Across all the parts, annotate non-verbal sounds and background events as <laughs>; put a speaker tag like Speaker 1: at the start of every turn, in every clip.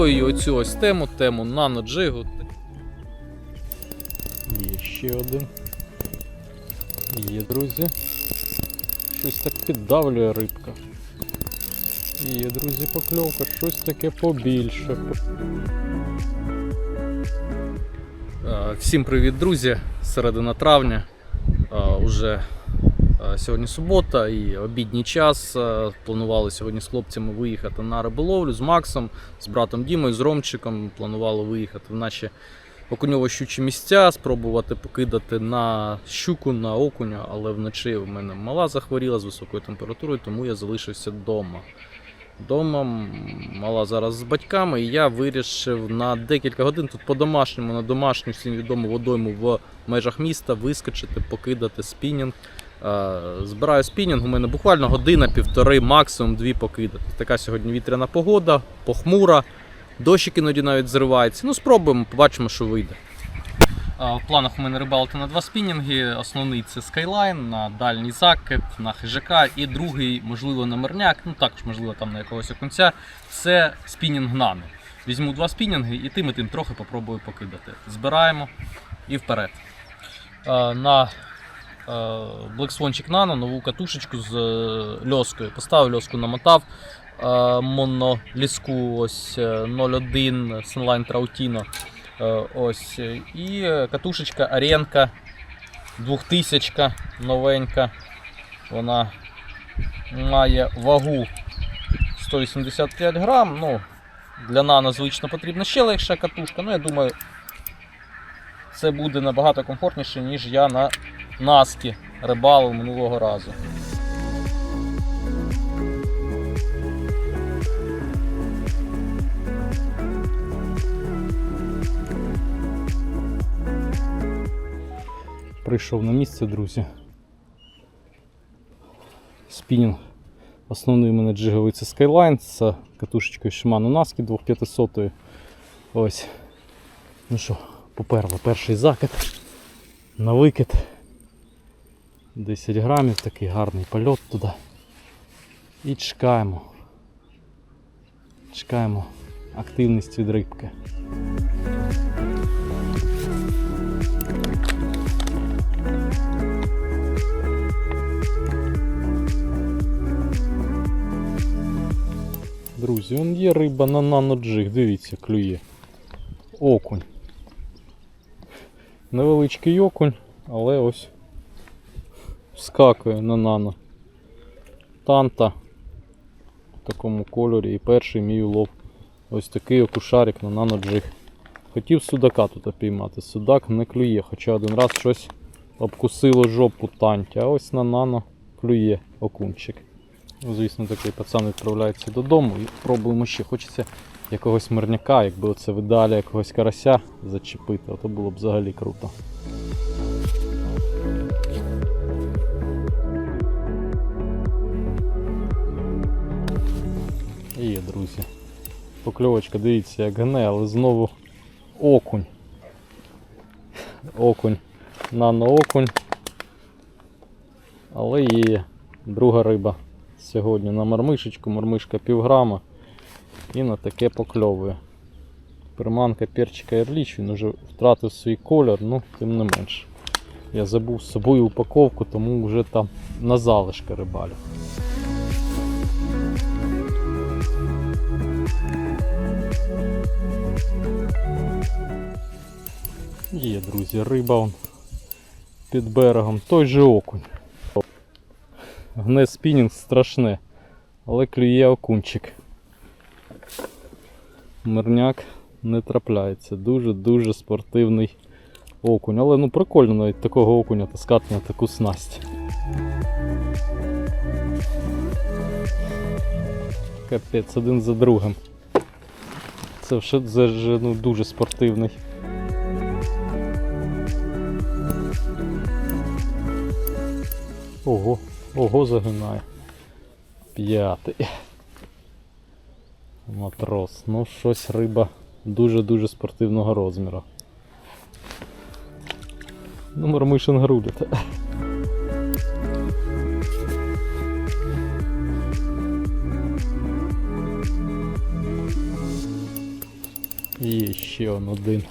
Speaker 1: відстоюю оцю ось тему, тему наноджигу. Є ще один. Є, друзі. Щось так піддавлює рибка. Є, друзі, покльовка, щось таке побільше. Всім привіт, друзі! Середина травня. Уже сьогодні субота і обідній час. Е, Планували сьогодні з хлопцями виїхати на риболовлю з Максом, з братом Дімою, з Ромчиком. Планували виїхати в наші окуньово-щучі місця, спробувати покидати на щуку, на окуня, але вночі в мене мала захворіла з високою температурою, тому я залишився вдома. Дома мала зараз з батьками, і я вирішив на декілька годин тут по-домашньому, на домашню всім відому водойму в межах міста вискочити, покидати спінінг. Е, Збираю спінінг, у мене буквально година, півтори, максимум дві покидати. Така сьогодні вітряна погода, похмура, дощик іноді навіть зривається. Ну, спробуємо, побачимо, що вийде. В планах у мене рибалити на два спінінги. Основний це Skyline на дальній закид, на хижака, і другий, можливо, на мирняк, ну також, можливо, там на якогось окунця. Це спінінг нано. Візьму два спінінги і тим і тим трохи попробую покидати. Збираємо і вперед. На е, Black Swanчик Nano нову катушечку з е, льоскою. Поставив льоску, намотав е, моноліску ось е, 01 Sunline Trautino. Е, Ось. е, І е, катушечка Аренка 2000 новенька. Вона має вагу 185 грам. Ну, для нано звично потрібна ще легша катушка. Ну, я думаю, це буде набагато комфортніше, ніж я на Наскі рибалив минулого разу. Прийшов на місце, друзі. Спінінг. Основний у мене джиговий це Skyline з катушечкою Shimano Naski 2500. Ось. Ну що, поперли перший закид. На викид. 10 грамів, такий гарний польот туди. І чекаємо. Чекаємо активність від рибки. Друзі, он є риба на наноджиг, дивіться, клює. Окунь. Невеличкий окунь, але ось вскакує на нано. Танта в такому кольорі і перший мій улов. Ось такий окушарик на наноджиг. Хотів судака тут піймати. Судак не клює, хоча один раз щось обкусило жопу танті, а ось на нано клює окунчик. Ну, Звісно, такий пацан відправляється додому і пробуємо ще. Хочеться якогось мирняка, якби оце в ідеалі якогось карася зачепити, то було б взагалі круто. Є, друзі. Покльовочка, дивіться, як гне, але знову окунь. Окунь. Нано-окунь. Але є друга риба сьогодні на мармишечку, мармишка півграма і на таке покльовує. Приманка перчика Ерліч, він вже втратив свій колір, ну тим не менш. Я забув з собою упаковку, тому вже там на залишки рибалю. Друзі, риба он під берегом, той же окунь. Гне спінінг страшне, але клює окунчик. Мирняк не трапляється. Дуже-дуже спортивний окунь. Але ну прикольно навіть такого окуня таскати на таку снасть. Капець один за другим. Це вже, ну, дуже спортивний. Ого, ого загинає. П'ятий. Матрос. Ну щось риба дуже-дуже спортивного розміру. Ну, Мармишин грудить. І ще один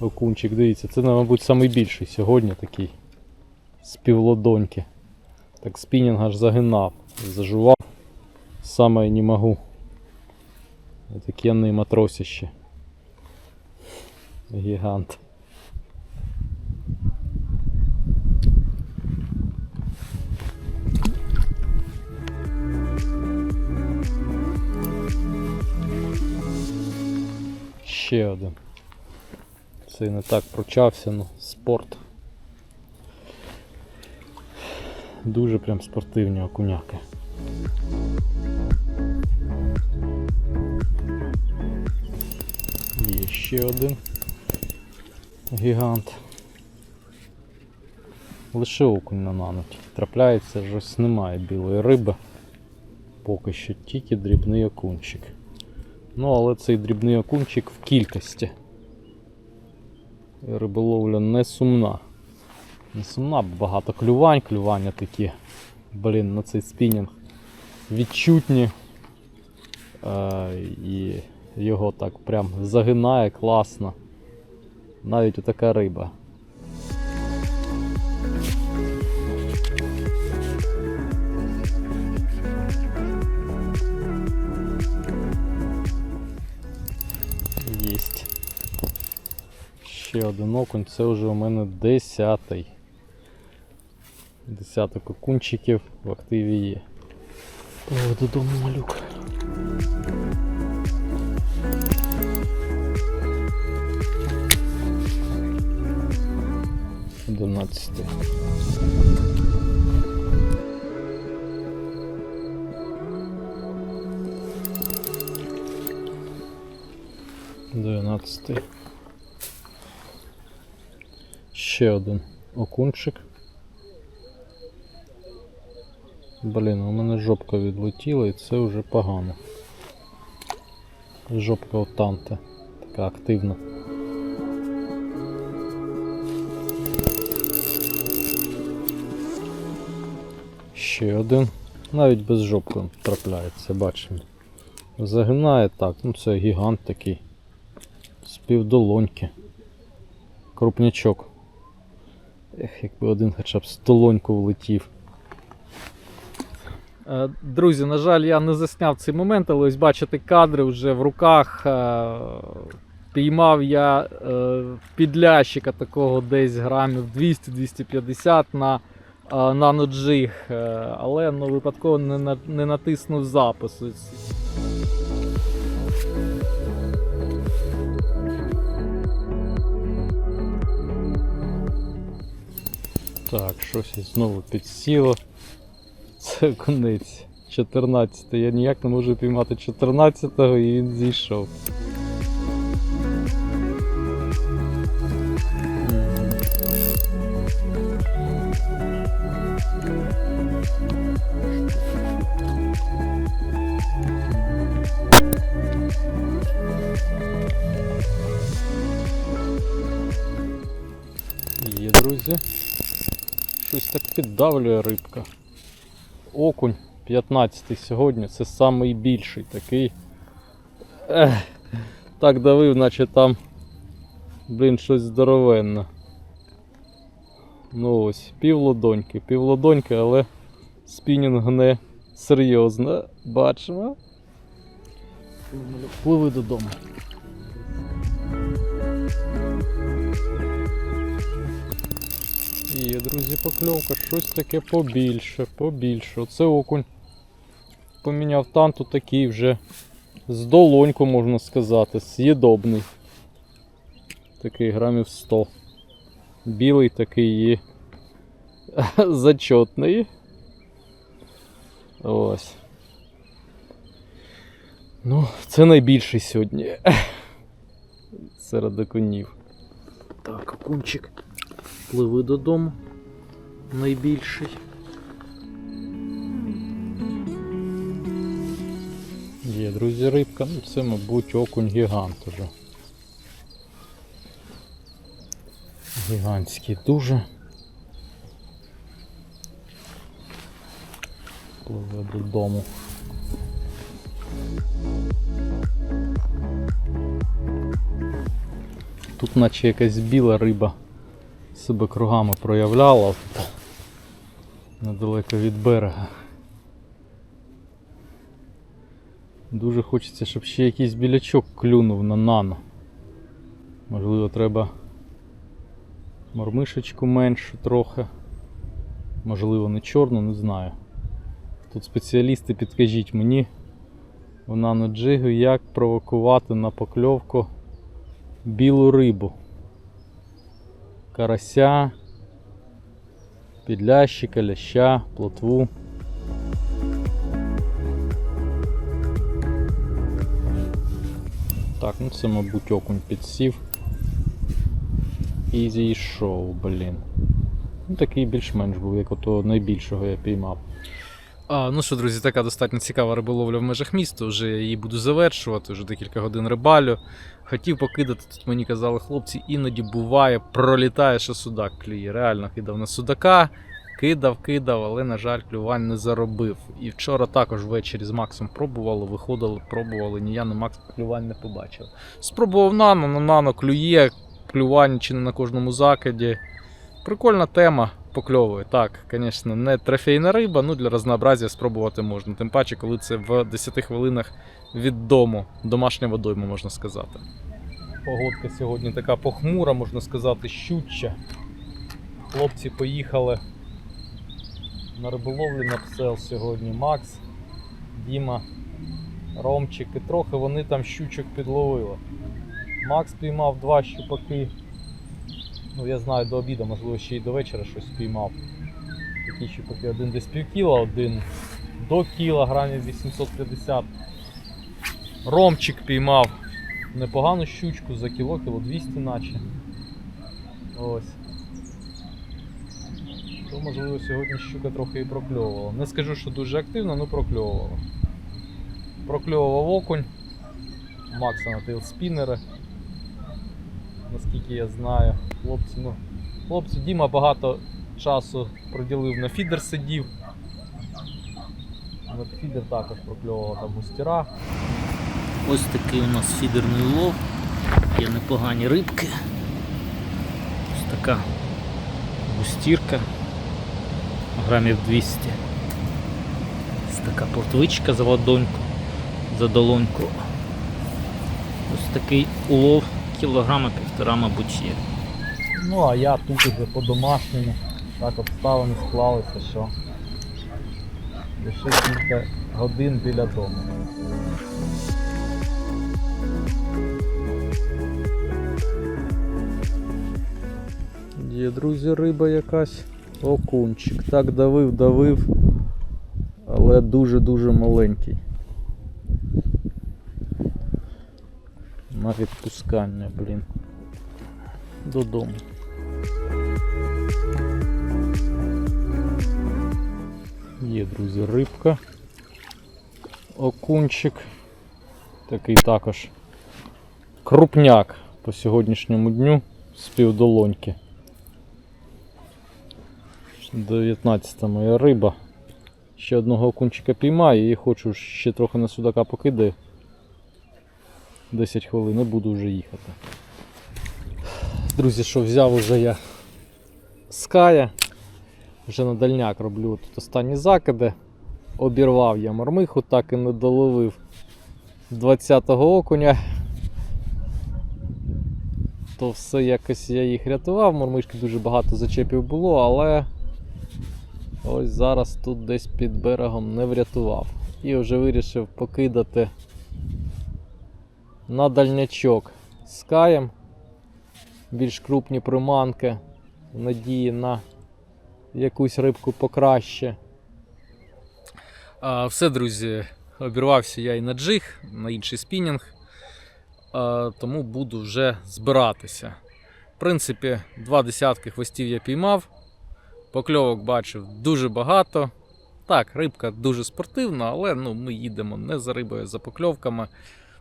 Speaker 1: окунчик. Дивіться, це, мабуть, найбільший сьогодні такий. З півлодоньки. Так спінінг аж загинав. Зажував. Саме не можу. Такенний матросище. Гігант. Ще один. Цей не так прочався, ну спорт. Дуже прям спортивні окуняки. Є ще один гігант. Лише окунь на нано трапляється, ж ось немає білої риби. Поки що тільки дрібний окунчик. Ну, але цей дрібний окунчик в кількості. Риболовля не сумна. Не сумна, багато клювань, клювання такі. Блін, на цей спінінг відчутні. Е, і його так прям загинає класно. Навіть отака риба. Єсть. Ще один окунь, це вже у мене десятий. Десяток окунчиків в активі є. О, додому малюк. Одинадцятий. Дванадцятий. Ще один окунчик. Блін, у мене жопка відлетіла і це вже погано. Жопка отанте. Така активна. Ще один. Навіть без жопки трапляється, бачимо. Загинає так, ну це гігант такий. З півдолоньки. Крупнячок. Ех, якби один хоча б з долоньку влетів. Е, Друзі, на жаль, я не засняв цей момент, але ось бачите кадри вже в руках. е, Піймав я е, підлящика такого десь грамів 200-250 на наноджиг, е, але ну, випадково не, на- не натиснув запис. Так, щось знову підсіло. Це конець. 14. Я ніяк не можу піймати 14-го і він зійшов. Є, друзі. Щось так піддавлює рибка. Окунь 15 сьогодні, це самий більший такий. Ех, так давив, наче там, блін, щось здоровенне. Ну ось, півлодоньки, півлодоньки, але спінінг не серйозно. Бачимо. Пливи додому. Є, друзі, покльовка, щось таке побільше, побільше. Оце окунь поміняв танту такий вже з долоньку, можна сказати, з'їдобний. Такий грамів 100. Білий такий і <laughs> зачетний. Ось. Ну, це найбільший сьогодні. <laughs> Серед окунів. Так, окунчик. Пливи додому. Найбільший. Є, друзі, рибка. Ну, це, мабуть, окунь гігант уже. Гігантський дуже. Пливе додому. Тут наче якась біла риба себе кругами проявляла недалеко від берега. Дуже хочеться, щоб ще якийсь білячок клюнув на нано. Можливо, треба мормишечку меншу трохи. Можливо, не чорну, не знаю. Тут спеціалісти підкажіть мені в наноджигу, як провокувати на покльовку білу рибу. Карася, підлящика, ляща, плотву. Так, ну це, мабуть, окунь підсів. І зійшов, блін. Ну, такий більш-менш був, як ото найбільшого я піймав. А, ну що, друзі, така достатньо цікава риболовля в межах міста. Вже я її буду завершувати, вже декілька годин рибалю. Хотів покидати, тут мені казали хлопці, іноді буває, пролітає, що судак клює. Реально кидав на судака, кидав, кидав, але, на жаль, клювань не заробив. І вчора також ввечері з Максом пробували, виходили, пробували, ні я, ні Макс клювань не побачив. Спробував нано, на нано клює, клювань чи не на кожному закиді. Прикольна тема, покльовує. Так, звісно, не трофейна риба, ну для разнообразія спробувати можна. Тим паче, коли це в 10 хвилинах від дому, домашня водойма, можна сказати. Погодка сьогодні така похмура, можна сказати, щуча. Хлопці поїхали на риболовлю на псел сьогодні. Макс, Діма, Ромчик. І трохи вони там щучок підловили. Макс піймав два щупаки. Ну, я знаю до обіду, можливо, ще й до вечора щось спіймав. Такі щупаки, один десь пів кіла, один до кіла, грамів 850. Ромчик піймав непогану щучку за кіло, кіло 200 наче. Ось. То, можливо, сьогодні щука трохи і прокльовувала. Не скажу, що дуже активно, але прокльовувала. Прокльовував окунь. Макса на тейлспінери. Наскільки я знаю. Хлопці, ну, хлопці, Діма багато часу приділив на фідер сидів. На фідер також прокльовувала там густіра.
Speaker 2: Ось такий у нас фідерний улов. Є непогані рибки. Ось така густірка. Грамів 200. Ось така плотвичка за ладоньку, за долоньку. Ось такий улов кілограма півтора, мабуть, є.
Speaker 1: Ну а я тут уже по-домашньому. Так обставини склалися, що лише кілька годин біля дому. Є, друзі, риба якась. Окунчик. Так давив, давив, але дуже-дуже маленький. На відпускання, блін. Додому. Є, друзі, рибка. Окунчик. Такий також крупняк по сьогоднішньому дню з півдолоньки. 19 моя риба. Ще одного окунчика піймаю і хочу ще трохи на судака покидаю. 10 хвилин і буду вже їхати. Друзі, що взяв уже я ская. Вже на дальняк роблю тут останні закиди. Обірвав я мормиху, так і не доловив 20-го окуня. То все якось я їх рятував, мормишки дуже багато зачепів було, але ось зараз тут десь під берегом не врятував. І вже вирішив покидати на дальнячок з каєм. Більш крупні приманки надії на якусь рибку покраще. А, все, друзі, обірвався я і на джиг, на інший спінінг, а, тому буду вже збиратися. В принципі, два десятки хвостів я піймав. Покльовок бачив дуже багато. Так, рибка дуже спортивна, але ну, ми їдемо не за рибою, а за покльовками.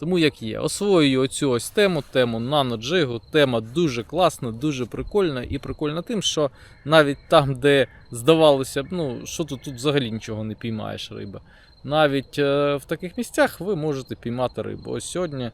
Speaker 1: Тому як є. Освоюю оцю ось тему, тему наноджигу. Тема дуже класна, дуже прикольна. І прикольна тим, що навіть там, де здавалося б, ну, що тут, тут взагалі нічого не піймаєш риби. Навіть е, в таких місцях ви можете піймати рибу. Ось сьогодні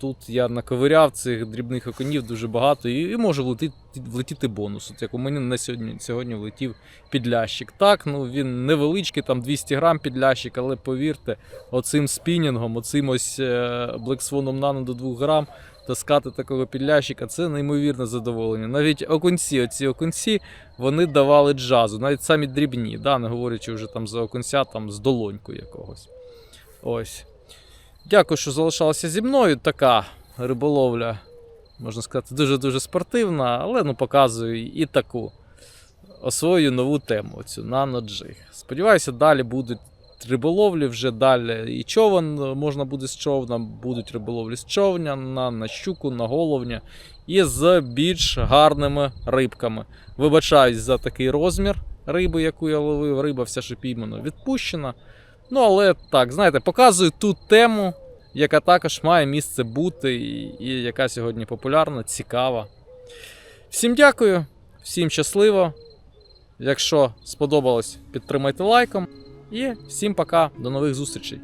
Speaker 1: Тут я наковиряв цих дрібних окунів дуже багато і, і може влетіти, влетіти бонус. От як у мене на сьогодні, сьогодні влетів підлящик. Так, ну він невеличкий, там 200 грам підлящик, але повірте, оцим спінінгом, оцим ось е, Swan Nano до 2 грам таскати такого підлящика це неймовірне задоволення. Навіть окунці, оці окунці, вони давали джазу, навіть самі дрібні, да, не говорячи вже там за окунця там, з долонькою якогось. Ось. Дякую, що залишалися зі мною. Така риболовля, можна сказати, дуже-дуже спортивна, але ну, показую і таку освою нову тему, цю наноджиг. Сподіваюся, далі будуть риболовлі вже далі. І човен можна буде з човна, будуть риболовлі з човня на, на щуку, на головня і з більш гарними рибками. Вибачаюсь за такий розмір риби, яку я ловив. Риба вся ще піймана відпущена. Ну, але так, знаєте, показую ту тему, яка також має місце бути, і, і яка сьогодні популярна, цікава. Всім дякую, всім щасливо. Якщо сподобалось, підтримайте лайком. І всім пока, до нових зустрічей.